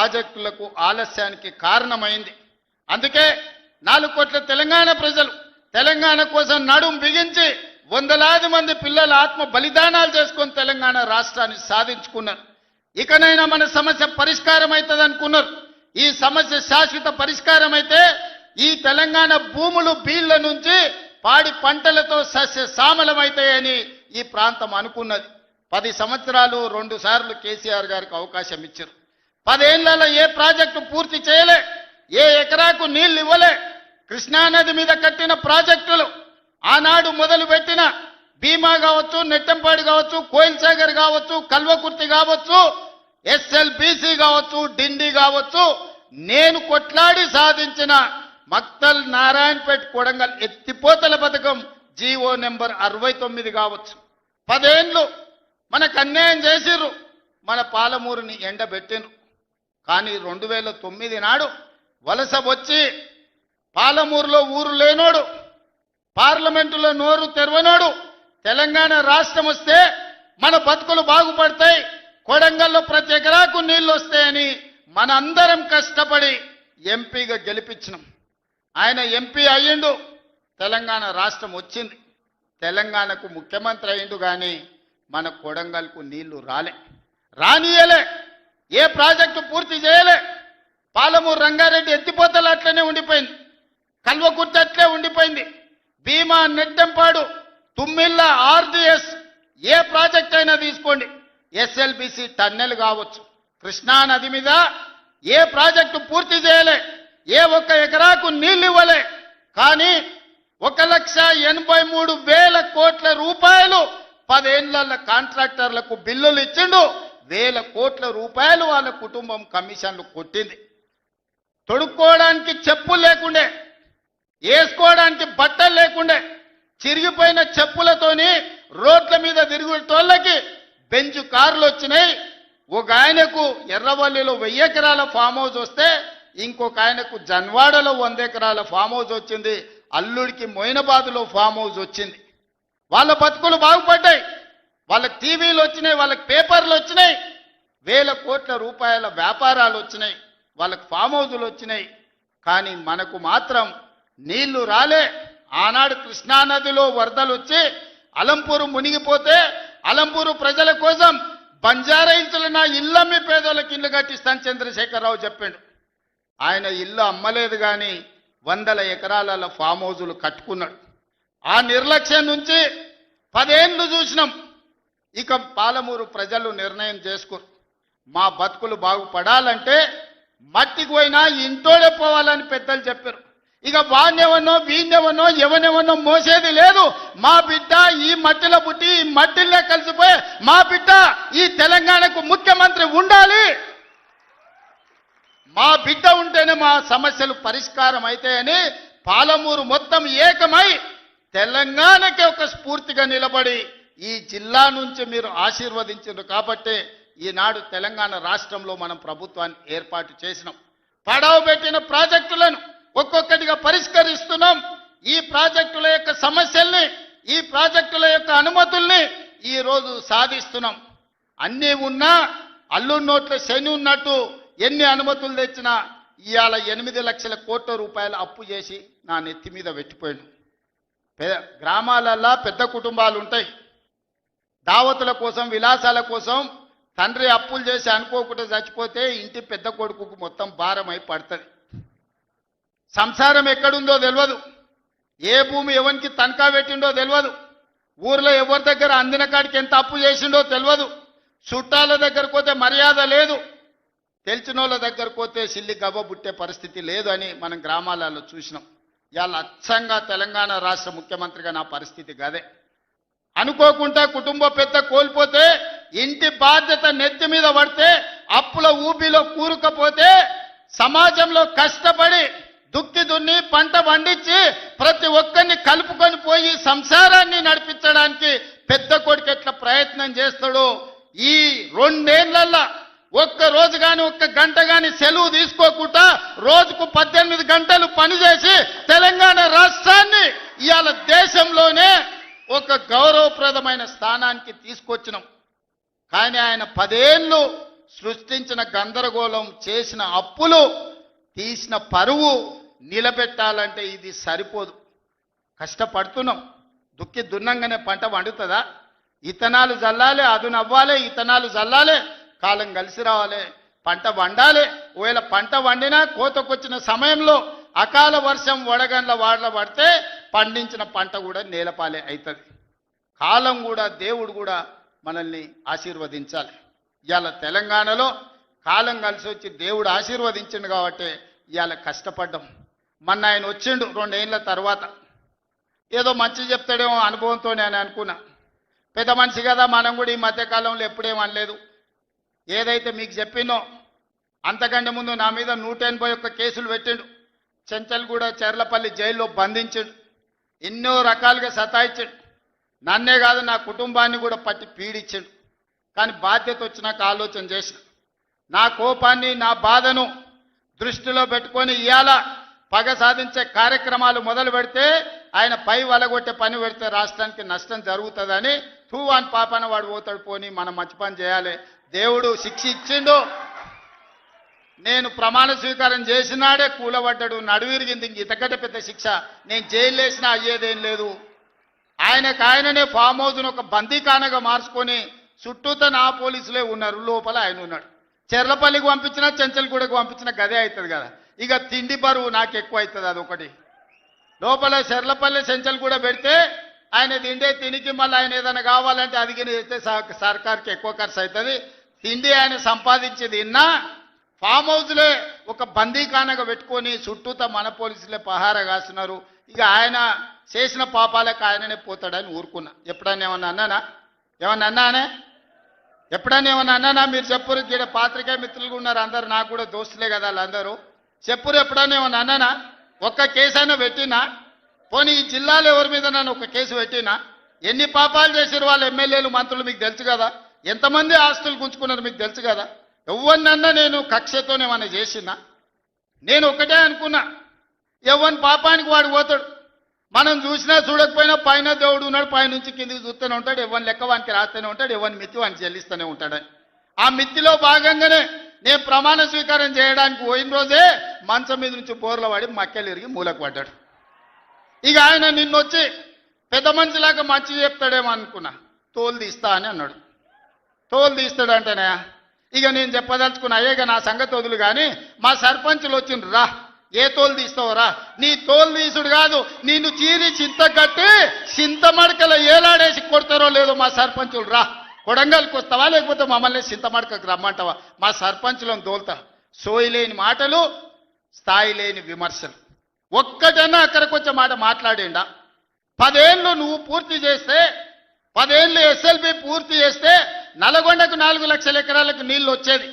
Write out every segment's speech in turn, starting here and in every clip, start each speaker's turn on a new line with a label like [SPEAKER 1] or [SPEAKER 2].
[SPEAKER 1] ప్రాజెక్టులకు ఆలస్యానికి కారణమైంది. అందుకే నాలుగు కోట్ల తెలంగాణ ప్రజలు తెలంగాణ కోసం నడుం బిగించి వందలాది మంది పిల్లల ఆత్మ బలిదానాలు చేసుకొని తెలంగాణ రాష్ట్రాన్ని సాధించుకున్నారు. ఇకనైనా మన సమస్య పరిష్కారం అవుతుంది అనుకున్నారు ఈ సమస్య శాశ్వత పరిష్కారం అయితే ఈ తెలంగాణ భూములు బీళ్ళ నుంచి పాడి పంటలతో సస్య సామలమవుతాయని ఈ ప్రాంతం అనుకున్నది. పది సంవత్సరాలు రెండు సార్లు కేసీఆర్ గారికి అవకాశం ఇచ్చారు. పదేళ్ళలో ఏ ప్రాజెక్టు పూర్తి చేయలే ఏ ఎకరాకు నీళ్ళు ఇవ్వలే. కృష్ణానది మీద కట్టిన ప్రాజెక్టులు ఆనాడు మొదలు పెట్టిన భీమా కావచ్చు నెట్టంపాడు కావచ్చు కోయిల్ సాగర్ కావచ్చు కల్వకుర్తి కావచ్చు ఎస్ఎల్బిసి కావచ్చు డిండి కావచ్చు నేను కొట్లాడి సాధించిన మక్తల్ నారాయణపేట కొడంగల్ ఎత్తిపోతల పథకం జీవో నెంబర్ అరవై తొమ్మిది కావచ్చు. పదేండ్లు మనకు అన్యాయం చేసిర్రు మన పాలమూరుని ఎండబెట్టిండ్రు కానీ రెండు వేల తొమ్మిది నాడు వలస వచ్చి పాలమూరులో ఊరు లేనోడు పార్లమెంటులో నోరు తెరవనోడు తెలంగాణ రాష్ట్రం వస్తే మన బతుకులు బాగుపడతాయి కొడంగల్లో ప్రతి ఎకరాకు నీళ్ళు వస్తాయని మనందరం కష్టపడి ఎంపీగా గెలిపించినాం. ఆయన ఎంపీ అయ్యిండు తెలంగాణ రాష్ట్రం వచ్చింది. తెలంగాణకు ముఖ్యమంత్రి అయ్యిండు కానీ మన కొడంగల్కు నీళ్ళు రాలే రానియలే ఏ ప్రాజెక్టు పూర్తి చేయలే. పాలమూరు రంగారెడ్డి ఎత్తిపోతలు అట్లనే ఉండిపోయింది. కల్వకుర్తి అట్లే ఉండిపోయింది. భీమా నెట్టెంపాడు తుమ్మిళ్ళ ఆర్డిఎస్. ఏ ప్రాజెక్ట్ అయినా తీసుకోండి. ఎస్ఎల్బిసి టన్నెల్ కావచ్చు. కృష్ణా నది మీద ఏ ప్రాజెక్టు పూర్తి చేయలే. ఏ ఒక్క ఎకరాకు నీళ్ళు ఇవ్వలే. కానీ ఒక లక్ష ఎనభై మూడు వేల కోట్ల రూపాయలు పదేళ్ళ కాంట్రాక్టర్లకు బిల్లులు ఇచ్చిండు. వేల కోట్ల రూపాయలు వాళ్ళ కుటుంబం కమిషన్లు కొట్టింది. తొడుక్కోవడానికి చెప్పులు లేకుండే వేసుకోవడానికి బట్టలు లేకుండే చిరిగిపోయిన చెప్పులతోని రోడ్ల మీద తిరుగుతోళ్ళకి బెంచ్ కార్లు వచ్చినాయి. ఒక ఆయనకు ఎర్రవల్లిలో వెయ్యి ఎకరాల ఫామ్ హౌస్ వస్తే ఇంకొక ఆయనకు జన్వాడలో వంద ఎకరాల ఫామ్ హౌస్ వచ్చింది. అల్లుడికి మొయినబాదులో ఫామ్ హౌస్ వచ్చింది. వాళ్ళ బతుకులు బాగుపడ్డాయి. వాళ్ళకి టీవీలు వచ్చినాయి వాళ్ళకి పేపర్లు వచ్చినాయి వేల కోట్ల రూపాయల వ్యాపారాలు వచ్చినాయి వాళ్ళకి ఫామ్ హౌజులు వచ్చినాయి. కానీ మనకు మాత్రం నీళ్ళు రాలే. ఆనాడు కృష్ణానదిలో వరదలు వచ్చి అలంపూరు మునిగిపోతే అలంపూరు ప్రజల కోసం బంజారాయించులు నా ఇల్లమ్మి పేదోళ్ళకి ఇల్లు కట్టిస్తాను చంద్రశేఖరరావు చెప్పాడు. ఆయన ఇల్లు అమ్మలేదు కానీ వందల ఎకరాల ఫామ్ హౌజులు కట్టుకున్నాడు. ఆ నిర్లక్ష్యం నుంచి పదేళ్ళు చూసినాం. ఇక పాలమూరు ప్రజలు నిర్ణయం చేసుకోరు మా బతుకులు బాగుపడాలంటే మట్టికి పోయినా ఇంటోడే పోవాలని పెద్దలు చెప్పారు. ఇక వాణ్యవనో వీణ్యవనో ఎవనెవనో మోసేది లేదు. మా బిడ్డ ఈ మట్టిలో పుట్టి ఈ మట్టిలో కలిసిపోయి మా బిడ్డ ఈ తెలంగాణకు ముఖ్యమంత్రి ఉండాలి. మా బిడ్డ ఉంటేనే మా సమస్యలు పరిష్కారం అవుతాయని పాలమూరు మొత్తం ఏకమై తెలంగాణకి ఒక స్ఫూర్తిగా నిలబడి ఈ జిల్లా నుంచి మీరు ఆశీర్వదించారు కాబట్టి ఈనాడు తెలంగాణ రాష్ట్రంలో మనం ప్రభుత్వాన్ని ఏర్పాటు చేసినాం. పడవ పెట్టిన ప్రాజెక్టులను ఒక్కొక్కటిగా పరిష్కరిస్తున్నాం. ఈ ప్రాజెక్టుల యొక్క సమస్యల్ని ఈ ప్రాజెక్టుల యొక్క అనుమతుల్ని ఈరోజు సాధిస్తున్నాం. అన్నీ ఉన్నా అల్లు నోట్ల శని ఉన్నట్టు ఎన్ని అనుమతులు తెచ్చినా ఇవాళ ఎనిమిది లక్షల కోట్ల రూపాయలు అప్పు చేసి నా నెత్తి మీద పెట్టిపోయాను పెద్ద గ్రామాలల్లో పెద్ద కుటుంబాలు ఉంటాయి దావతుల కోసం విలాసాల కోసం తండ్రి అప్పులు చేసి అనుకోకుండా చచ్చిపోతే ఇంటి పెద్ద కొడుకుకు మొత్తం భారం అయి పడుతుంది. సంసారం ఎక్కడుందో తెలియదు ఏ భూమి ఎవరికి తనఖా పెట్టిండో తెలియదు ఊర్లో ఎవరి దగ్గర అందిన కాడికి ఎంత అప్పు చేసిండో తెలియదు చుట్టాల దగ్గరకు పోతే మర్యాద లేదు. తెలిసిన వాళ్ళ దగ్గరకు పోతే సిల్లి గవ్వ పుట్టే పరిస్థితి లేదు అని మనం గ్రామాలలో చూసినాం. ఇవాళ అచ్చంగా తెలంగాణ రాష్ట్ర ముఖ్యమంత్రిగా నా పరిస్థితి గదే. అనుకోకుండా కుటుంబ పెద్ద కోల్పోతే ఇంటి బాధ్యత నెత్తి మీద పడితే అప్పుల ఊబిలో కూరుకపోతే సమాజంలో కష్టపడి దుక్కి దున్ని పంట పండించి ప్రతి ఒక్కరిని కలుపుకొని పోయి సంసారాన్ని నడిపించడానికి పెద్ద కొడుకు ఎట్లా ప్రయత్నం చేస్తాడో ఈ రెండేళ్ళల్లా ఒక్క రోజు కానీ ఒక్క గంట కానీ సెలవు తీసుకోకుండా రోజుకు పద్దెనిమిది గంటలు పనిచేసి తెలంగాణ రాష్ట్రాన్ని ఇవాళ దేశంలోనే ఒక గౌరవప్రదమైన స్థానానికి తీసుకొచ్చినాం. కానీ ఆయన పదేళ్ళు సృష్టించిన గందరగోళం చేసిన అప్పులు తీసిన పరువు నిలబెట్టాలంటే ఇది సరిపోదు. కష్టపడుతున్నాం. దుక్కి దున్నంగానే పంట వండుతుందా ఇతనాలు జల్లాలి అది నవ్వాలి ఇతనాలు జల్లాలి కాలం కలిసి రావాలి పంట వండాలి. ఒకవేళ పంట వండినా కోతకొచ్చిన సమయంలో అకాల వర్షం వడగండ్ల వాడల పడితే పండించిన పంట కూడా నేలపాలే అవుతుంది కాలం కూడా దేవుడు కూడా మనల్ని ఆశీర్వదించాలి. ఇవాళ తెలంగాణలో కాలం కలిసి వచ్చి దేవుడు ఆశీర్వదించిండు కాబట్టి ఇవాళ కష్టపడ్డాం. మొన్న ఆయన వచ్చిండు రెండేళ్ళ తర్వాత. ఏదో మంచి చెప్తాడేమో అనుభవంతో నేను అనుకున్నా. పెద్ద మనిషి కదా మనం కూడా ఈ మధ్యకాలంలో ఎప్పుడేం అనలేదు. ఏదైతే మీకు చెప్పినో అంతకంటే ముందు నా మీద నూట ఎనభై ఒక్క కేసులు పెట్టిండు. చెంచల్గూడ చెర్లపల్లి జైల్లో బంధించిండు. ఎన్నో రకాలుగా సతాయించాడు. నన్నే కాదు నా కుటుంబాన్ని కూడా పట్టి పీడించాడు. కానీ బాధ్యత వచ్చినాక ఆలోచన చేసిన. నా కోపాన్ని నా బాధను దృష్టిలో పెట్టుకొని ఇవాళ పగ సాధించే కార్యక్రమాలు మొదలు పెడితే ఆయన పై వలగొట్టే పని పెడితే రాష్ట్రానికి నష్టం జరుగుతుందని తూవాన్ పాపన వాడు పోతాడు పోని మనం మంచి పని చేయాలి. దేవుడు శిక్ష ఇచ్చిండు నేను ప్రమాణ స్వీకారం చేసినాడే కూలబడ్డాడు నడువిరిగింది ఇంక పెద్ద శిక్ష. నేను జైలు వేసినా అయ్యేదేం లేదు. ఆయనకు ఆయననే ఫామ్ హౌస్ను ఒక బందీకానగా మార్చుకొని చుట్టూతో నా పోలీసులే ఉన్నారు. లోపల ఆయన ఉన్నాడు. చెర్లపల్లికి పంపించినా చెంచల్గూడకు పంపించిన గదే అవుతుంది కదా. ఇక తిండి బరువు నాకు ఎక్కువ అవుతుంది అదొకటి. లోపల చెర్లపల్లి చెంచల్గూడ పెడితే ఆయన తిండే తినికి మళ్ళీ ఆయన ఏదైనా కావాలంటే అదిగిన చేస్తే సర్కార్కి ఎక్కువ ఖర్చు అవుతుంది. తిండి ఆయన సంపాదించి తిన్నా ఫామ్ హౌస్లే ఒక బందీఖానగా పెట్టుకొని చుట్టూతా మన పోలీసులే పహారా కాస్తున్నారు. ఇక ఆయన చేసిన పాపాలకు ఆయననే పోతాడని ఊరుకున్నా. ఎప్పుడన్నా ఏమన్నా అన్నానా? ఏమన్నా అన్నానే? ఎప్పుడన్నా ఏమన్నా అన్నానా? మీరు చెప్పురు ఇక్కడ పాత్రికే మిత్రులుగా ఉన్నారు అందరు నాకు కూడా దోస్తులే కదా వాళ్ళందరూ. చెప్పురు ఎప్పుడన్నా ఏమన్నా అన్నానా? ఒక్క కేసు అయినా పెట్టినా? పోనీ ఈ జిల్లాలో ఎవరి మీద నన్ను ఒక కేసు పెట్టినా? ఎన్ని పాపాలు చేసారు వాళ్ళ ఎమ్మెల్యేలు మంత్రులు మీకు తెలుసు కదా? ఎంతమంది ఆస్తులు గుంజుకున్నారు మీకు తెలుసు కదా? ఎవరినన్నా నేను కక్షతోనేమన్నా చేసినా నేను ఒకటే అనుకున్నా. ఎవరి పాపానికి వాడు పోతాడు. మనం చూసినా చూడకపోయినా పైన దేవుడు ఉన్నాడు పైనుంచి కిందికి చూస్తూనే ఉంటాడు. ఎవరిని లెక్క వానికి రాస్తూనే ఉంటాడు ఎవరిని మిత్తి వానికి చెల్లిస్తూనే ఉంటాడని ఆ మిత్తిలో భాగంగానే నేను ప్రమాణ స్వీకారం చేయడానికి పోయిన రోజే మంచం మీద నుంచి బోర్ల వాడి మక్కెలు ఇరిగి మూలకు పడ్డాడు. ఇక ఆయన నిన్నొచ్చి పెద్ద మనిషిలాగా మంచి చెప్తాడేమో అనుకున్నా. తోలు తీస్తా అని అన్నాడు. తోలు తీస్తాడంటేనే ఇక నేను చెప్పదలుచుకున్నా అయ్యేగా నా సంగతి వదులు కానీ మా సర్పంచులు వచ్చిండ్రు రా. ఏ తోలు తీస్తావురా నీ తోలు తీసుడు కాదు నిన్ను చీరి చింత కట్టి చింత మడకల ఏలాడేసి కొడతారో లేదో మా సర్పంచులు రా. కొడంగల్కి వస్తావా లేకపోతే మమ్మల్ని చింత మడకకు రమ్మంటావా? మా సర్పంచులను తోలుతా. సోయి లేని మాటలు స్థాయి లేని విమర్శలు. ఒక్కటన్నా అక్కడికి వచ్చే మాట మాట్లాడిండా? పదేళ్ళు నువ్వు పూర్తి చేస్తే పదేళ్ళు ఎస్ఎల్బి పూర్తి చేస్తే నల్గొండకు నాలుగు లక్షల ఎకరాలకు నీళ్ళు వచ్చేది.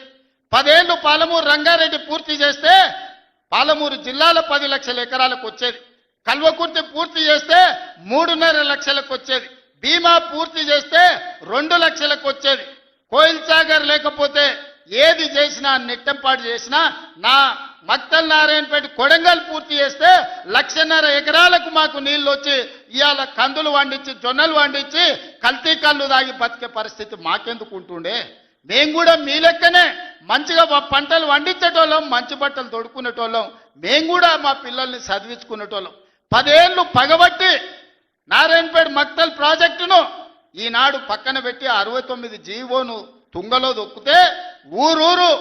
[SPEAKER 1] పదేళ్ళు పాలమూరు రంగారెడ్డి పూర్తి చేస్తే పాలమూరు జిల్లాలో పది లక్షల ఎకరాలకు వచ్చేది. కల్వకుర్తి పూర్తి చేస్తే మూడున్నర లక్షలకు వచ్చేది. బీమా పూర్తి చేస్తే రెండు లక్షలకు వచ్చేది. కోయిల్ సాగర్ లేకపోతే ఏది చేసినా నెట్టంపాటు చేసినా నా మక్తల్ నారాయణపేట కొడంగల్ పూర్తి చేస్తే లక్షన్నర ఎకరాలకు మాకు నీళ్ళు వచ్చి ఇవాళ కందులు వండించి జొన్నలు వండించి కల్తీ కళ్ళు దాగి బతికే పరిస్థితి మాకెందుకు ఉంటుండే? మేము కూడా మీ లెక్కనే మంచిగా పంటలు వండించేటోళ్ళం మంచి బట్టలు తొడుక్కునేటోళ్ళం. మేము కూడా మా పిల్లల్ని చదివించుకునేటోళ్ళం. పదేళ్ళు పగబట్టి నారాయణపేట మక్తల్ ప్రాజెక్టును ఈనాడు పక్కన పెట్టి అరవై తొమ్మిది జీవోను తుంగలో దొక్కితే ఊరూరు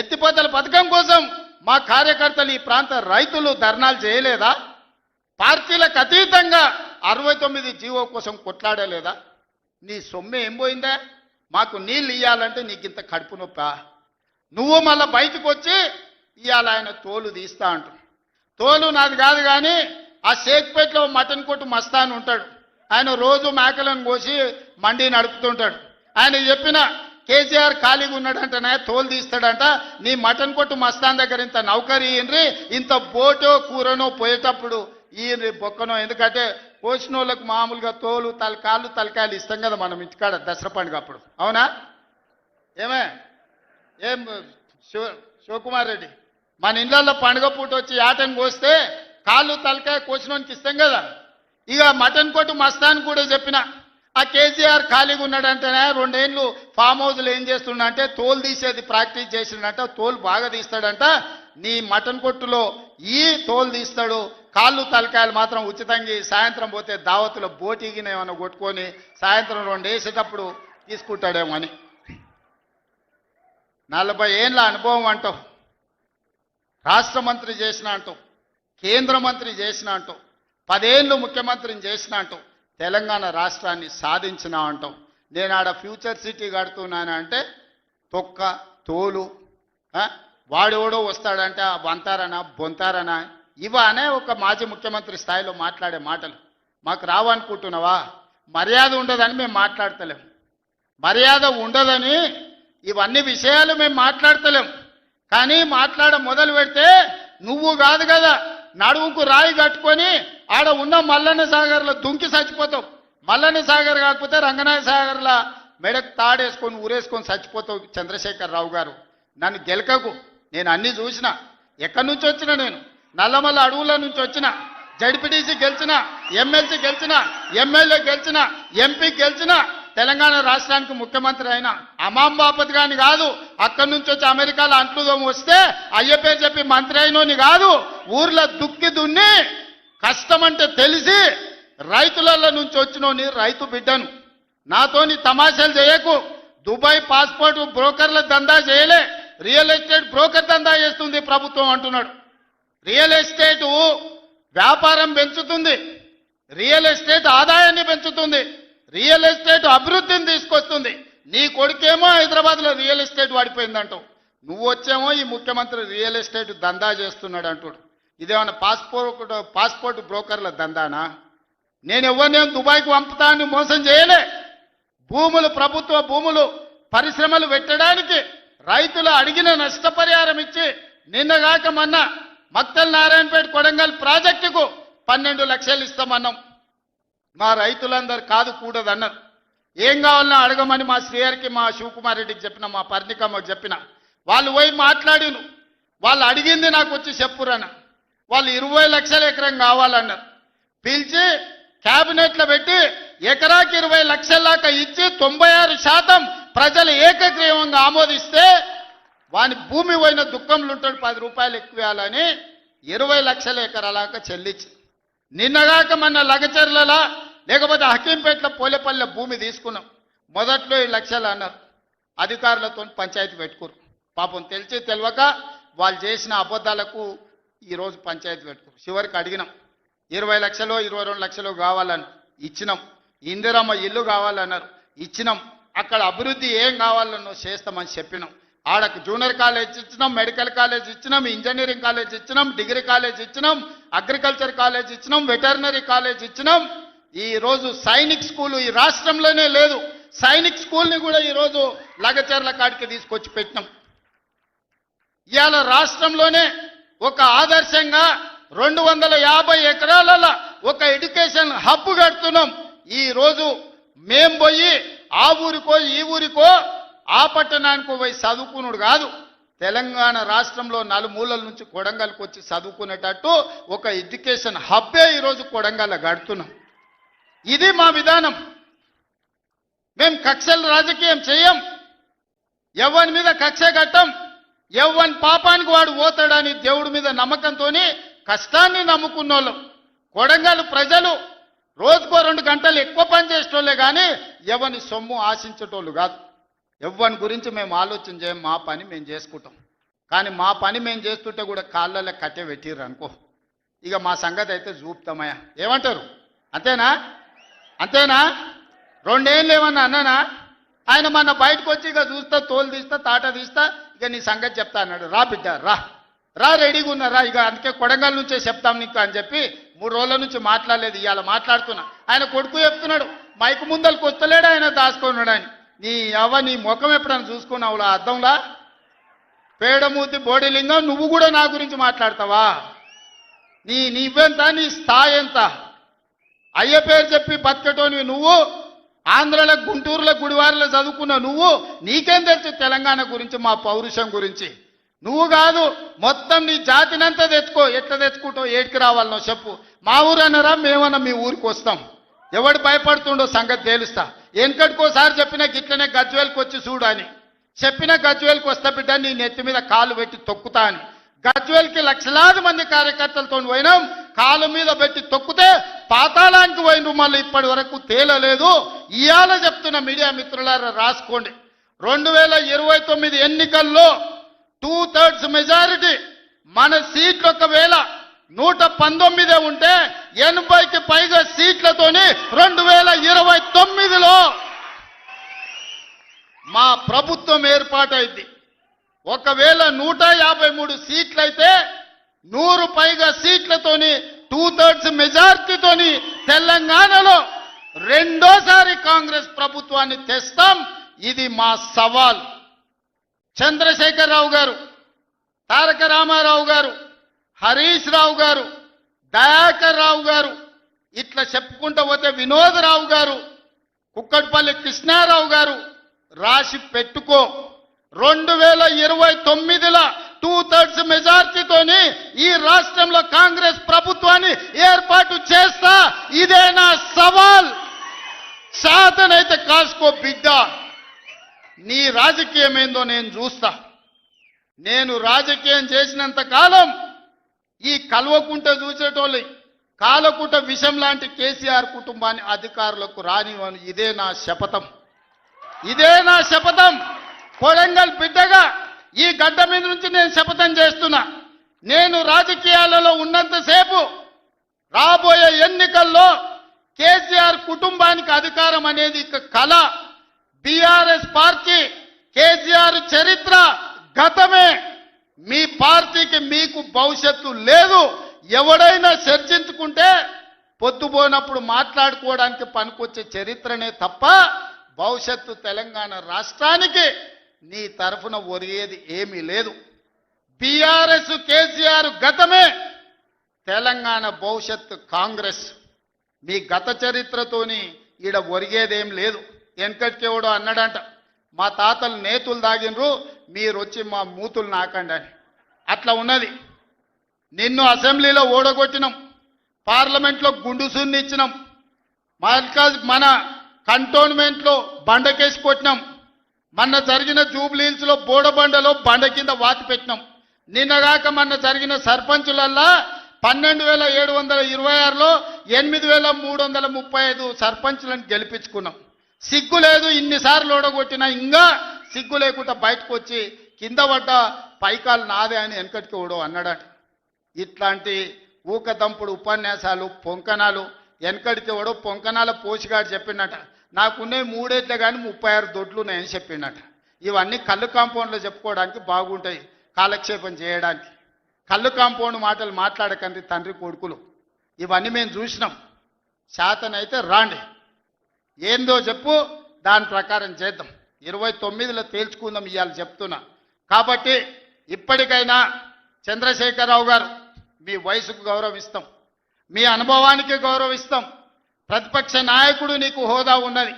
[SPEAKER 1] ఎత్తిపోతల పథకం కోసం మా కార్యకర్తలు ఈ ప్రాంత రైతులు ధర్నాలు చేయలేదా? పార్టీలకు అతీతంగా అరవై తొమ్మిది జీవో కోసం కొట్లాడలేదా? నీ సొమ్మె ఏం పోయిందా? మాకు నీళ్ళు ఇవ్వాలంటే నీకు ఇంత కడుపు నొప్పా? నువ్వు మళ్ళీ బయటకు వచ్చి ఇవాళ ఆయన తోలు తీస్తా అంటు తోలు నాది కాదు కానీ ఆ షేక్పేట్లో మటన్ కొట్టు మస్తాన్ ఉంటాడు. ఆయన రోజు మేకలను కోసి మండి నడుపుతుంటాడు. ఆయన చెప్పిన కేసీఆర్ ఖాళీగా ఉన్నాడంటనే తోలు తీస్తాడంట నీ మటన్ కొట్టు మస్తాన్ దగ్గర ఇంత నౌకరీ ఇయ్యండ్రి ఇంత బోటో కూరనో పోయేటప్పుడు ఈయన బొక్కనో. ఎందుకంటే కోసిన వాళ్ళకు మామూలుగా తోలు తలకాలు తలకాయలు ఇస్తాం కదా మనం ఇంటికాడ దసరా పండుగ అప్పుడు. అవునా? ఏమే? ఏం శివ శివకుమార్ రెడ్డి? మన ఇళ్ళల్లో పండుగ పూట వచ్చి ఆటను కోస్తే కాళ్ళు తలకాయ కోసినోనికి ఇస్తాం కదా. ఇక మటన్ కొట్టు మస్తాన్ కూడా చెప్పిన ఆ కేసీఆర్ ఖాళీగా ఉన్నాడంటేనే రెండేళ్ళు ఫామ్ హౌస్లో ఏం చేస్తున్నాడంటే తోలు తీసేది ప్రాక్టీస్ చేసిండంట తోలు బాగా తీస్తాడంట. నీ మటన్ కొట్టులో ఈ తోలు తీస్తాడు. కాళ్ళు తలకాయలు మాత్రం ఉచితంగా సాయంత్రం పోతే దావతులో బోటిగినేమన్నా ఏమైనా కొట్టుకొని సాయంత్రం రెండు వేసేటప్పుడు తీసుకుంటాడేమో అని. నలభై ఏళ్ళ అనుభవం అంటావు రాష్ట్ర మంత్రి చేసిన అంటావు కేంద్ర మంత్రి చేసిన అంటావు పదేళ్ళు ముఖ్యమంత్రిని చేసిన అంటావు తెలంగాణ రాష్ట్రాన్ని సాధించిన అంటాం. నేను ఆడ ఫ్యూచర్ సిటీ కడుతున్నానంటే తొక్క తోలు వాడెవడో వస్తాడంటే ఆ వంతారనా బొంతారనా? ఇవనే ఒక మాజీ ముఖ్యమంత్రి స్థాయిలో మాట్లాడే మాటలు. మాకు రావనుకుంటున్నావా మర్యాద ఉండదని మేము మాట్లాడతలేం. మర్యాద ఉండదని ఇవన్నీ విషయాలు మేము మాట్లాడతలేం. కానీ మాట్లాడ మొదలు పెడితే నువ్వు కాదు కదా నడుముకు రాయి కట్టుకొని ఆడ ఉన్న మల్లన్న సాగర్లో దుంకి చచ్చిపోతావు. మల్లన్న సాగర్ కాకపోతే రంగనాయ సాగర్లో మెడకు తాడేసుకొని ఊరేసుకొని చచ్చిపోతావు చంద్రశేఖర్ రావు గారు. నన్ను గెలకకు. నేను అన్ని చూసిన. ఎక్కడి నుంచి వచ్చిన నేను? నల్లమల్ల అడవుల నుంచి వచ్చిన. జడ్పీటీసీ గెలిచిన ఎమ్మెల్సీ గెలిచిన ఎమ్మెల్యే గెలిచిన ఎంపీ గెలిచిన తెలంగాణ రాష్ట్రానికి ముఖ్యమంత్రి అయిన. అమాం బాపత్ గాని కాదు. అక్కడి నుంచి వచ్చి అమెరికాలో అంట్లుదం వస్తే అయ్య పేరు చెప్పి మంత్రి అయినోని కాదు. ఊర్లో దుక్కి దున్ని కష్టం అంటే తెలిసి రైతులలో నుంచి వచ్చినోని రైతు బిడ్డను. నాతోని తమాషాలు చేయకు. దుబాయ్ పాస్పోర్ట్ బ్రోకర్ల దందా చేయలే. రియల్ ఎస్టేట్ బ్రోకర్ దందా చేస్తుంది ప్రభుత్వం అంటున్నాడు. రియల్ ఎస్టేట్ వ్యాపారం పెంచుతుంది. రియల్ ఎస్టేట్ ఆదాయాన్ని పెంచుతుంది. రియల్ ఎస్టేట్ అభివృద్ధిని తీసుకొస్తుంది. నీ కొడుకేమో హైదరాబాద్లో రియల్ ఎస్టేట్ వాడిపోయిందంటావు. నువ్వు వచ్చేమో ఈ ముఖ్యమంత్రి రియల్ ఎస్టేట్ దందా చేస్తున్నాడు అంటాడు ఇదేమన్నా పాస్పోర్ట్ పాస్పోర్ట్ బ్రోకర్ల దందానా? నేను ఎవరిని దుబాయ్కి పంపుతా అని మోసం చేయలే. భూములు ప్రభుత్వ భూములు పరిశ్రమలు పెట్టడానికి రైతులు అడిగిన నష్టపరిహారం ఇచ్చి నిన్నగాక మొన్న మక్తల్ నారాయణపేట కొడంగల్ ప్రాజెక్టుకు పన్నెండు లక్షలు ఇస్తామన్నాం. మా రైతులందరు కాదు కూడదన్నారు. ఏం కావాలన్నా అడగమని మా శ్రీహరికి మా శివకుమార్ రెడ్డికి చెప్పిన మా పర్ణికమ్మకి చెప్పిన. వాళ్ళు పోయి మాట్లాడిను వాళ్ళు అడిగింది నాకు వచ్చి చెప్పురన్నా. వాళ్ళు ఇరవై లక్షల ఎకరం కావాలన్నారు. పిలిచి క్యాబినెట్లో పెట్టి ఎకరాకి ఇరవై లక్షల దాకా ఇచ్చి తొంభై ఆరు శాతం ప్రజలు ఏకగ్రీవంగా ఆమోదిస్తే వాని భూమి పోయిన దుఃఖంలో ఉంటాడు పది రూపాయలు ఎక్కువ ఇరవై లక్షల ఎకరాలాక చెల్లించి. నిన్నగాక మన లగచర్లలా లేకపోతే హకీంపేట్ల పోలేపల్లె భూమి తీసుకున్నాం. మొదట్లో ఈ లక్షలు అన్నారు. అధికారులతో పంచాయతీ పెట్టుకోరు పాపం తెలిసి తెలియక వాళ్ళు చేసిన అబద్ధాలకు ఈరోజు పంచాయతీ పెట్టుకున్నాం. చివరికి అడిగినాం ఇరవై లక్షలు ఇరవై రెండు లక్షలు కావాలని ఇచ్చినాం. ఇందిరమ్మ ఇల్లు కావాలన్నారు ఇచ్చినాం. అక్కడ అభివృద్ధి ఏం కావాలన్నో చేస్తామని చెప్పినాం. ఆడకు జూనియర్ కాలేజ్ ఇచ్చినాం మెడికల్ కాలేజ్ ఇచ్చినాం ఇంజనీరింగ్ కాలేజ్ ఇచ్చినాం డిగ్రీ కాలేజ్ ఇచ్చినాం అగ్రికల్చర్ కాలేజ్ ఇచ్చినాం వెటర్నరీ కాలేజ్ ఇచ్చినాం. ఈ రోజు సైనిక్ స్కూల్ ఈ రాష్ట్రంలోనే లేదు. సైనిక్ స్కూల్ని కూడా ఈరోజు లగచర్ల కాడికి తీసుకొచ్చి పెట్టినాం. ఇవాళ రాష్ట్రంలోనే ఒక ఆదర్శంగా రెండు వందల యాభై ఎకరాల ఒక ఎడ్యుకేషన్ హబ్ కడుతున్నాం. ఈ రోజు మేం పోయి ఆ ఊరికో ఈ ఊరికో ఆ పట్టణానికో పోయి చదువుకున్నాడు కాదు. తెలంగాణ రాష్ట్రంలో నలుమూలల నుంచి కొడంగల్కి వచ్చి చదువుకునేటట్టు ఒక ఎడ్యుకేషన్ హబ్బే ఈరోజు కొడంగల్ కడుతున్నాం. ఇది మా విధానం. మేము కక్షలు రాజకీయం చేయం. ఎవరి మీద కక్ష కట్టం? ఎవ్వని పాపానికి వాడు పోతాడని దేవుడి మీద నమ్మకంతోనే కష్టాన్ని నమ్ముకున్నోళ్ళం. కొడంగల్ ప్రజలు రోజుకో రెండు గంటలు ఎక్కువ పని చేసేటోళ్ళే కానీ ఎవని సొమ్ము ఆశించేటోళ్ళు కాదు. ఎవ్వని గురించి మేము ఆలోచన చేయం మా పని మేము చేసుకుంటాం. కానీ మా పని మేము చేస్తుంటే కూడా కాళ్ళలో కట్టె పెట్టిర్రు అనుకో. ఇక మా సంగతి అయితే చూపుతామయ్యా. ఏమంటారు? అంతేనా? అంతేనా? రెండేళ్ళు ఏమన్నా అన్నానా? ఆయన మన బయటకు వచ్చి ఇక చూస్తా తోలు తీస్తా తాట తీస్తా ఇక నీ సంగతి చెప్తా అన్నాడు. రా బిడ్డ రా. రా రెడీగా ఉన్నారా ఇక అందుకే కొడంగల్ నుంచే చెప్తాం నీకు అని చెప్పి మూడు రోజుల నుంచి మాట్లాడలేదు ఇవాళ మాట్లాడుతున్నా. ఆయన కొడుకు చెప్తున్నాడు మైకు ముందలకు వస్తలేడు ఆయన దాచుకున్నాడు ఆయన. నీ అవ్వ నీ ముఖం ఎప్పుడైనా చూసుకున్నావులా అర్థంలా పేడమూతి బోడిలింగం నువ్వు కూడా నా గురించి మాట్లాడతావా? నీ నీవెంత నీ స్థాయి ఎంత? అయ్య పేరు చెప్పి బతికటోనివి నువ్వు ఆంధ్రలో గుంటూరులో గుడివారిలో చదువుకున్న నువ్వు నీకేం తెలుసు తెలంగాణ గురించి మా పౌరుషం గురించి? నువ్వు కాదు మొత్తం నీ జాతినంతా తెచ్చుకో ఎట్లా తెచ్చుకుంటావు ఏడికి రావాలనో చెప్పు. మా ఊరు అన్నారా మేమన్నా మీ ఊరికి వస్తాం. ఎవడు భయపడుతుండో సంగతి తేలుస్తా. వెనకటికోసారి చెప్పిన గిట్లనే గజ్వేల్కి వచ్చి చూడు అని. చెప్పిన గజ్వేల్కి వస్తా బిడ్డ నీ నెత్తి మీద కాలు పెట్టి తొక్కుతా అని. గజ్వేల్కి లక్షలాది మంది కార్యకర్తలతో పోయినాం కాలు మీద పెట్టి తొక్కితే పాతాళానికి పోయినరు మళ్ళీ ఇప్పటి వరకు తేలలేదు. ఇవాళ చెప్తున్న మీడియా మిత్రులారా రాసుకోండి. రెండు వేల ఇరవై తొమ్మిది ఎన్నికల్లో టూ థర్డ్స్ మెజారిటీ మన సీట్లు ఒకవేళ నూట పంతొమ్మిదే ఉంటే ఎనభైకి పైగా సీట్లతోని రెండు వేల ఇరవై తొమ్మిదిలో మా ప్రభుత్వం ఏర్పాటైంది. ఒకవేళ నూట యాభై మూడు సీట్లయితే నూరు పైగా సీట్లతోని టూ థర్డ్స్ మెజార్టీతోని తెలంగాణలో రెండోసారి కాంగ్రెస్ ప్రభుత్వాన్ని తెస్తాం. ఇది మా సవాల్. చంద్రశేఖరరావు గారు తారక రామారావు గారు హరీష్ రావు గారు దయాకర్ రావు గారు ఇట్లా చెప్పుకుంటూ పోతే వినోదరావు గారు కుక్కట్పల్లి కృష్ణారావు గారు రాసి పెట్టుకో. రెండు వేల ఇరవై తొమ్మిదిలో టూ థర్డ్స్ మెజార్టీతోని ఈ రాష్ట్రంలో కాంగ్రెస్ ప్రభుత్వాన్ని ఏర్పాటు చేస్తా ఇదే నా సవాల్. సాధనైతే కాసుకో బిడ్డ. నీ రాజకీయం ఏందో నేను చూస్తా. నేను రాజకీయం చేసినంత కాలం ఈ కల్వకుంట చూసేటోళ్ళు. కాలకుంట విషం లాంటి కేసీఆర్ కుటుంబాన్ని అధికారులకు రానివ్వను. ఇదే నా శపథం. ఇదే నా శపథం. కొడంగల్ బిడ్డగా ఈ గడ్డ మీద నుంచి నేను శపథం చేస్తున్నా. నేను రాజకీయాలలో ఉన్నంతసేపు రాబోయే ఎన్నికల్లో కేసీఆర్ కుటుంబానికి అధికారం అనేది ఇక కళ బీఆర్ఎస్ పార్టీ కేసీఆర్ చరిత్ర గతమే. మీ పార్టీకి మీకు భవిష్యత్తు లేదు. ఎవడైనా చర్చించుకుంటే పొద్దుపోయినప్పుడు మాట్లాడుకోవడానికి పనికొచ్చే చరిత్రనే తప్ప భవిష్యత్తు తెలంగాణ రాష్ట్రానికి నీ తరఫున ఒరిగేది ఏమీ లేదు. బీఆర్ఎస్ కేసీఆర్ గతమే. తెలంగాణ భవిష్యత్తు కాంగ్రెస్. మీ గత చరిత్రతోని ఈడ ఒరిగేదేం లేదు. వెనకటికెవడో అన్నాడంట మా తాతలు నేతులు దాగినరు మీరు వచ్చి మా మూతులు నాకండి అని. అట్లా ఉన్నది. నిన్ను అసెంబ్లీలో ఓడగొట్టినాం. పార్లమెంట్లో గుండు మన కంటోన్మెంట్లో బండకేసి కొట్టినాం. మొన్న జరిగిన జూబ్లీహిల్స్లో బోడబండలో బండ కింద వాతి పెట్టినాం. నిన్నగాక మొన్న జరిగిన సర్పంచులల్లా పన్నెండు వేల ఏడు వందల ఇరవై ఆరులో ఎనిమిది వేల మూడు వందల ముప్పై ఐదు సర్పంచులను గెలిపించుకున్నాం. సిగ్గు లేదు ఇన్నిసార్లు ఓడగొట్టినా ఇంకా సిగ్గు లేకుండా బయటకు వచ్చి కింద పడ్డ పైకాలు నాదే అని వెనకటికి ఓడో అన్నాడట. ఇట్లాంటి ఊకదంపుడు ఉపన్యాసాలు పొంకణాలు వెనకడికి ఓడో పొంకణాల పోసిగాడు చెప్పినట. నాకున్నాయి మూడేట్లే కానీ ముప్పై ఆరు దొడ్లు ఉన్నాయని చెప్పిండట. ఇవన్నీ కళ్ళు కాంపౌండ్లో చెప్పుకోవడానికి బాగుంటాయి కాలక్షేపం చేయడానికి. కళ్ళు కాంపౌండ్ మాటలు మాట్లాడకండి తండ్రి కొడుకులు. ఇవన్నీ మేము చూసినాం. శాతనైతే రాండి. ఏందో చెప్పు దాని ప్రకారం చేద్దాం. ఇరవై తొమ్మిదిలో తేల్చుకుందాం ఇవాళ చెప్తున్నా. కాబట్టి ఇప్పటికైనా చంద్రశేఖరరావు గారు మీ వయసుకు గౌరవిస్తాం. మీ అనుభవానికి గౌరవిస్తాం. ప్రతిపక్ష నాయకుడు నీకు హోదా ఉన్నది.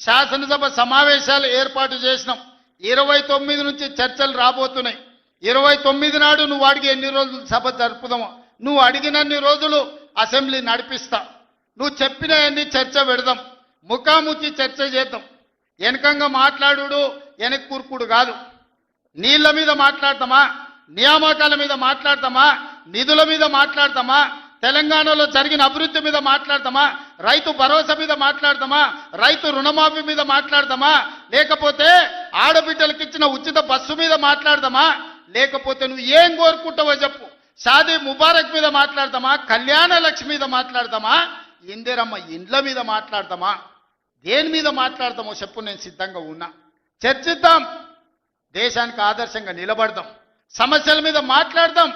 [SPEAKER 1] శాసనసభ సమావేశాలు ఏర్పాటు చేసినాం. ఇరవై తొమ్మిది నుంచి చర్చలు రాబోతున్నాయి. ఇరవై తొమ్మిది నాడు నువ్వు అడిగి ఎన్ని రోజులు సభ జరుపుదామో నువ్వు అడిగినన్ని రోజులు అసెంబ్లీ నడిపిస్తా. నువ్వు చెప్పిన అన్ని చర్చ పెడదాం. ముఖాముఖి చర్చ చేద్దాం. వెనకంగా మాట్లాడు వెనక్ కూర్కుడు కాదు. నీళ్ళ మీద మాట్లాడతామా? నియామకాల మీద మాట్లాడతామా? నిధుల మీద మాట్లాడతామా? తెలంగాణలో జరిగిన అభివృద్ధి మీద మాట్లాడతామా? రైతు భరోసా మీద మాట్లాడతామా? రైతు రుణమాఫీ మీద మాట్లాడతామా? లేకపోతే ఆడబిడ్డలకు ఇచ్చిన ఉచిత బస్సు మీద మాట్లాడతామా? లేకపోతే నువ్వు ఏం కోరుకుంటావో చెప్పు. షాదీ ముబారక్ మీద మాట్లాడతామా? కళ్యాణ లక్ష్మి మీద మాట్లాడతామా? ఇందిరమ్మ ఇండ్ల మీద మాట్లాడతామా? దేని మీద మాట్లాడతామో చెప్పు నేను సిద్ధంగా ఉన్నా. చర్చిద్దాం. దేశానికి ఆదర్శంగా నిలబడదాం. సమస్యల మీద మాట్లాడదాం.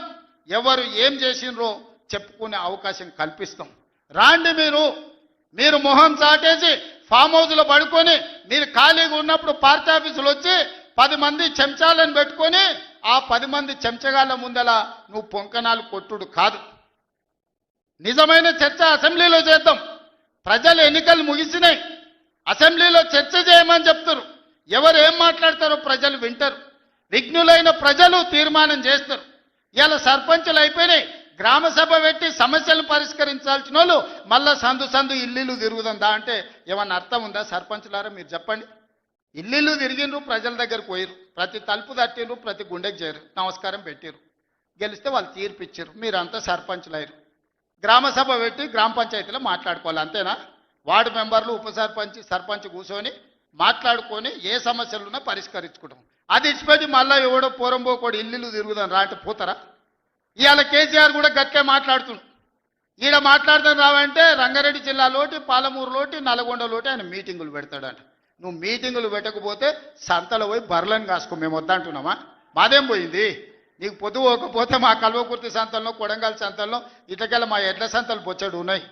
[SPEAKER 1] ఎవరు ఏం చేసినరో చెప్పుకునే అవకాశం కల్పిస్తాం. రాండి మీరు. మీరు మొహం చాటేసి ఫామ్ హౌస్లో పడుకొని మీరు ఖాళీగా ఉన్నప్పుడు పార్టీ ఆఫీసులు వచ్చి పది మంది చెంచాలను పెట్టుకొని ఆ పది మంది చెంచగాళ్ళ ముందల నువ్వు పొంకనాలు కొట్టుడు కాదు. నిజమైన చర్చ అసెంబ్లీలో చేద్దాం. ప్రజలు ఎన్నికలు ముగిసినాయి. అసెంబ్లీలో చర్చ చేయమని చెప్తారు. ఎవరు ఏం మాట్లాడతారో ప్రజలు వింటారు. విఘ్నులైన ప్రజలు తీర్మానం చేస్తారు. ఇలా సర్పంచులు అయిపోయినాయి. గ్రామ సభ పెట్టి సమస్యలు పరిష్కరించాల్సిన వాళ్ళు మళ్ళా సందు సందు ఇల్లు తిరుగుతుందా అంటే ఏమన్నా అర్థం ఉందా? సర్పంచ్లారా మీరు చెప్పండి. ఇల్లు తిరిగిండ్రు ప్రజల దగ్గరకు పోయిరు ప్రతి తలుపు తట్టిండ్రు ప్రతి గుండెకి చేరు. నమస్కారం పెట్టిరు గెలిస్తే వాళ్ళు తీర్పు ఇచ్చారు మీరంతా సర్పంచులు అయ్యారు గ్రామ సభ పెట్టి గ్రామ పంచాయతీలో మాట్లాడుకోవాలి. అంతేనా? వార్డు మెంబర్లు ఉప సర్పంచ్ సర్పంచ్ కూర్చొని మాట్లాడుకొని ఏ సమస్యలు ఉన్నా పరిష్కరించుకుంటాం. అది ఇచ్చిపెట్టి మళ్ళీ ఎవడో కూడా ఇల్లు తిరుగుదాం రా అంటే పోతారా? ఇవాళ కేసీఆర్ కూడా గట్టే మాట్లాడుతున్నాడు ఈడ మాట్లాడదాం రావంటే రంగారెడ్డి జిల్లాలోటి పాలమూరులోటి నల్గొండలోటి ఆయన మీటింగులు పెడతాడంట. నువ్వు మీటింగులు పెట్టకపోతే సంతలో పోయి బర్లను కాసుకో మేము వద్దంటున్నామా? మాదేం పోయింది? నీకు పొద్దు పోకపోతే మా కల్వకుర్తి సంతల్లో కొడంగల్ సంతల్లో ఇట్లకెళ్ళ మా ఎడ్ల సంతలు బొచ్చడు ఉన్నాయి.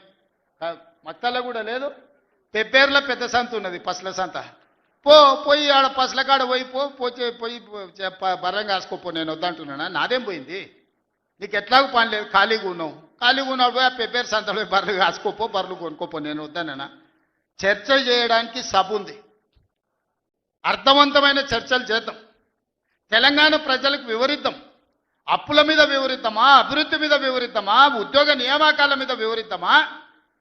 [SPEAKER 1] కా- మత్తల్లో కూడా లేదు. పెబ్బేర్ల పెద్ద సంత ఉన్నది పసల సంత. పో పోయి ఆడ పసలకాడ పోయి పో పోతే పోయి బర్రం కాసుకోపో నేను వద్దంటున్నానా? నాదేం పోయింది? నీకు ఎట్లాగూ పని లేదు ఖాళీగా ఉన్నావు. ఖాళీగా ఉన్నాడు పోయి ఆ పెబ్బేరు సంతలో బర్రెలు కాసుకోపో బర్రెలు కొనుక్కోపో నేను వద్దానన్నా చర్చ చేయడానికి సభ ఉంది. అర్థవంతమైన చర్చలు చేద్దాం. తెలంగాణ ప్రజలకు వివరిద్దాం. అప్పుల మీద వివరిద్దామా? అభివృద్ధి మీద వివరిద్దామా? ఉద్యోగ నియామకాల మీద వివరిద్దామా?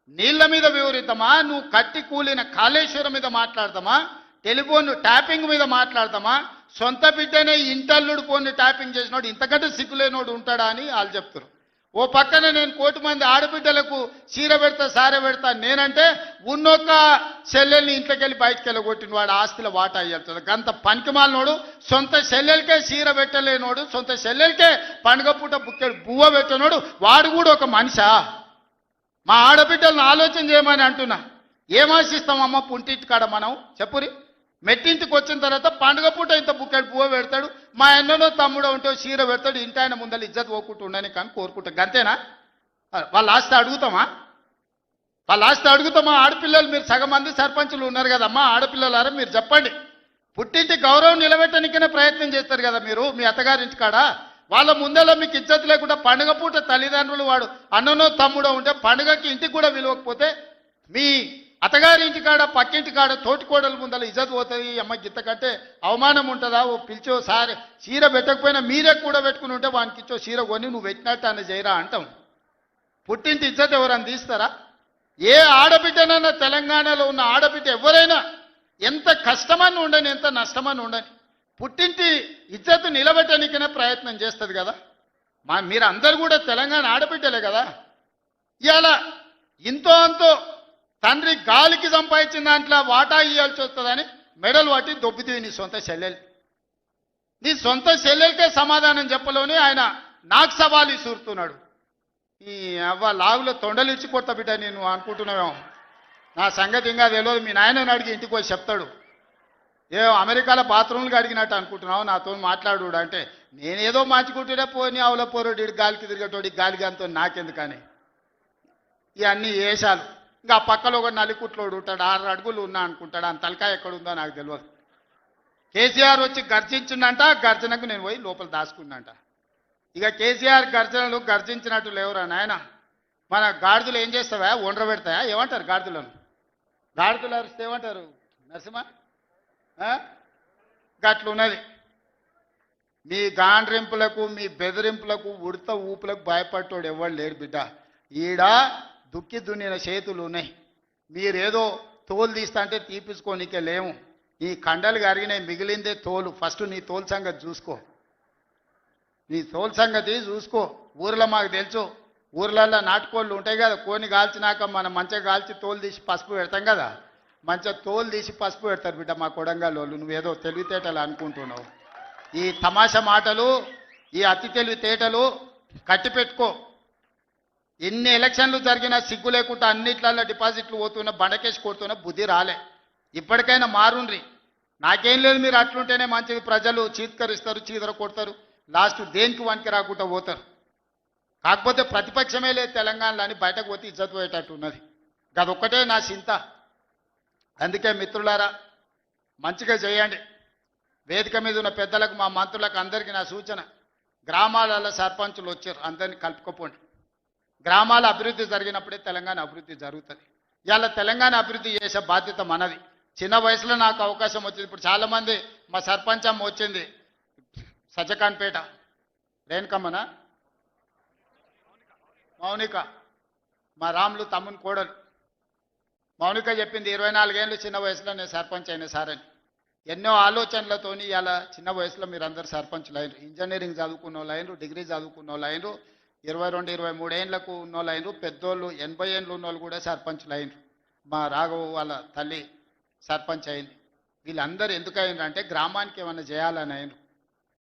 [SPEAKER 1] నీళ్ళ మీద వివరిద్దామా? నువ్వు కట్టి కూలిన కాళేశ్వరం మీద మాట్లాడదామా? టెలిఫోన్ ట్యాపింగ్ మీద మాట్లాడదామా? సొంత బిడ్డనే ఇంటల్లుడు ఫోన్ ట్యాపింగ్ చేసినోడు ఇంతకంటే సిగ్గులేనోడు ఉంటాడా అని వాళ్ళు చెప్తారు ఓ పక్కన నేను కోటి మంది ఆడబిడ్డలకు చీర పెడతా సార పెడతా నేనంటే ఉన్నొక్క సెల్లెల్ని ఇంట్లోకి వెళ్ళి బయటకు వెళ్ళగొట్టిన వాడు ఆస్తుల వాటా అయ్యేస్తుంది గంత పనికిమాలినోడు సొంత సెల్లెలకే చీర పెట్టలేనోడు సొంత సెల్లెలకే పండుగ పూట బుక్కెడు బువ్వ పెట్టనోడు వాడు కూడా ఒక మనిషా? మా ఆడబిడ్డలను ఆలోచన చేయమని అంటున్నా. ఏమాశిస్తామమ్మ పుంటింటి కాడ మనం? చెప్పురి. మెట్టింటికి వచ్చిన తర్వాత పండుగ పూట ఇంత బుక్కెడు పువ్వు పెడతాడు. మా అన్ననో తమ్ముడో ఉంటే చీర పెడతాడు. ఇంటి ఆయన ముందర ఇజ్జత్ పోకుంటూ ఉండని కానీ కోరుకుంటాం. అంతేనా వాళ్ళ ఆస్తి అడుగుతామా? వాళ్ళ ఆస్తి అడుగుతామా? ఆడపిల్లలు మీరు సగం మంది సర్పంచులు ఉన్నారు కదమ్మా. ఆడపిల్లలారా మీరు చెప్పండి. పుట్టింటి గౌరవం నిలబెట్టడానికనే ప్రయత్నం చేస్తారు కదా మీరు మీ అత్తగారింటి కాడ. వాళ్ళ ముందర మీకు ఇజ్జత్ లేకుండా పండుగ పూట తల్లిదండ్రులు వాడు అన్ననో తమ్ముడో ఉంటే పండుగకి ఇంటికి కూడా విలువకపోతే మీ అత్తగారి కాడ పక్కింటి కాడ తోటి ముందల ఇజ్జత్ పోతుంది అమ్మ గిత్త కంటే అవమానం ఉంటుందా? ఓ పిలిచో సారి చీర పెట్టకపోయినా మీరే కూడా పెట్టుకుని ఉంటే వానికి ఇచ్చో చీర కొని నువ్వు పెట్టినట్టు అని చేయరా అంటాం. పుట్టింటి ఇజ్జత్ ఎవరని తీస్తారా? ఏ ఆడబిడ్డనన్నా తెలంగాణలో ఉన్న ఆడబిడ్డ ఎవరైనా ఎంత కష్టమని ఉండని ఎంత నష్టమని ఉండని పుట్టింటి ఇజ్జత్ నిలబెట్టడానికనే ప్రయత్నం చేస్తుంది కదా. మా మీరు అందరు కూడా తెలంగాణ ఆడబిడ్డలే కదా. ఇవాళ ఇంతో అంతో తండ్రి గాలికి సంపాదించిన దాంట్లో వాటా ఇవ్వాల్సి వస్తుందని మెడలు పట్టి దొబ్బితీవి నీ సొంత చెల్లెలు. నీ సొంత చెల్లెలకే సమాధానం చెప్పలోని ఆయన నాకు సవాలు ఇసురుతున్నాడు ఈ అవ్వ లాగులో తొండలు ఇచ్చి బిడ్డ నేను అనుకుంటున్నావేమో. నా సంగతి ఇంకా తెలియదు. మీ నాయనని అడిగి ఇంటికి వచ్చి చెప్తాడు. ఏ అమెరికాలో బాత్రూమ్లు అడిగినట్టు అనుకుంటున్నావు? నాతో మాట్లాడు అంటే నేనేదో మార్చుకుంటుండే పోని ఆవుల పోరోడు గాలికి తిరిగేటోడి గాలికి అంతో నాకెందుకని. ఇవన్నీ వేషాలు ఇంకా పక్కలో ఒక నలికుట్లోడు ఉంటాడు ఆరు అడుగులు ఉన్నా అనుకుంటాడు ఆ తలకాయ ఎక్కడ ఉందో నాకు తెలియదు కేసీఆర్ వచ్చి గర్జించిండంట గర్జనకు నేను పోయి లోపల దాచుకున్నంట. ఇక కేసీఆర్ గర్జనలు గర్జించినట్టు లేవురా నాయన. మన గాడిదలు ఏం చేస్తావా? ఒండ్ర పెడతాయా? ఏమంటారు గాడిదలను? గాడిదలు అరిస్తే ఏమంటారు? నరసింహ? గట్లున్నది మీ గాండ్రింపులకు మీ బెదిరింపులకు ఉడత ఊపులకు భయపడ్డోడు ఎవడు లేరు బిడ్డ. ఈడ దుక్కి దున్నిన చేతులు ఉన్నాయి. మీరేదో తోలు తీస్తా అంటే తీపించుకోనికే లేము ఈ కండలు కరిగినాయి మిగిలిందే తోలు. ఫస్ట్ నీ తోలు సంగతి చూసుకో. నీ తోలు సంగతి చూసుకో. ఊర్లో మాకు తెలుసు. ఊర్లలో నాటుకోళ్ళు ఉంటాయి కదా కోని కాల్చినాక మనం మంచిగా కాల్చి తోలు తీసి పసుపు పెడతాం కదా. మంచిగా తోలు తీసి పసుపు పెడతారు బిడ్డ మా కొడంగల్ వాళ్ళు నువ్వేదో తెలివితేటలు అనుకుంటున్నావు. ఈ తమాషా మాటలు ఈ అతి తెలివితేటలు కట్టి పెట్టుకో ఎన్ని ఎలక్షన్లు జరిగినా సిగ్గు లేకుండా అన్నిట్లలో డిపాజిట్లు పోతున్నా బండకేసి కొడుతున్నా బుద్ధి రాలే. ఇప్పటికైనా మారుండ్రి. నాకేం లేదు మీరు అట్లుంటేనే మంచిది. ప్రజలు చీత్కరిస్తారు చీదర కొడతారు. లాస్ట్ దేనికి వంకి రాకుండా పోతారు. కాకపోతే ప్రతిపక్షమే లేదు తెలంగాణలో అని బయటకు పోతే ఇజ్జత్ పోయేటట్టు ఉన్నది గదొక్కటే నా చింత. అందుకే మిత్రులారా మంచిగా చేయండి. వేదిక మీద ఉన్న పెద్దలకు మా మంత్రులకు అందరికీ నా సూచన. గ్రామాలలో సర్పంచులు వచ్చారు. అందరినీ కలుపుకోపోండి. గ్రామాల అభివృద్ధి జరిగినప్పుడే తెలంగాణ అభివృద్ధి జరుగుతుంది. ఇవాళ తెలంగాణ అభివృద్ధి చేసే బాధ్యత మనది. చిన్న వయసులో నాకు అవకాశం వచ్చింది. ఇప్పుడు చాలామంది మా సర్పంచం వచ్చింది. సజ్జకాన్పేట. రేణుకమ్మనా? మౌనిక. మా రాములు తమ్ముని కోడలు. మౌనిక చెప్పింది ఇరవై నాలుగేళ్ళు చిన్న వయసులో నేను సర్పంచ్ అయిన సార్ అని. ఎన్నో ఆలోచనలతోని ఇలా చిన్న వయసులో మీరు అందరు సర్పంచులు అయినరు ఇంజనీరింగ్ చదువుకున్న వాళ్ళు అయినరు డిగ్రీ చదువుకున్న వాళ్ళు అయినరు ఇరవై రెండు ఇరవై మూడేళ్ళకు ఉన్న ఉన్నోళ్ళు అయినరు పెద్దోళ్ళు ఎనభై ఏళ్ళు ఉన్నోళ్ళు కూడా సర్పంచ్లు అయినరు. మా రాఘవ వాళ్ళ తల్లి సర్పంచ్ అయింది. వీళ్ళందరూ ఎందుకు అయినరు అంటే గ్రామానికి ఏమైనా చేయాలని అయినరు.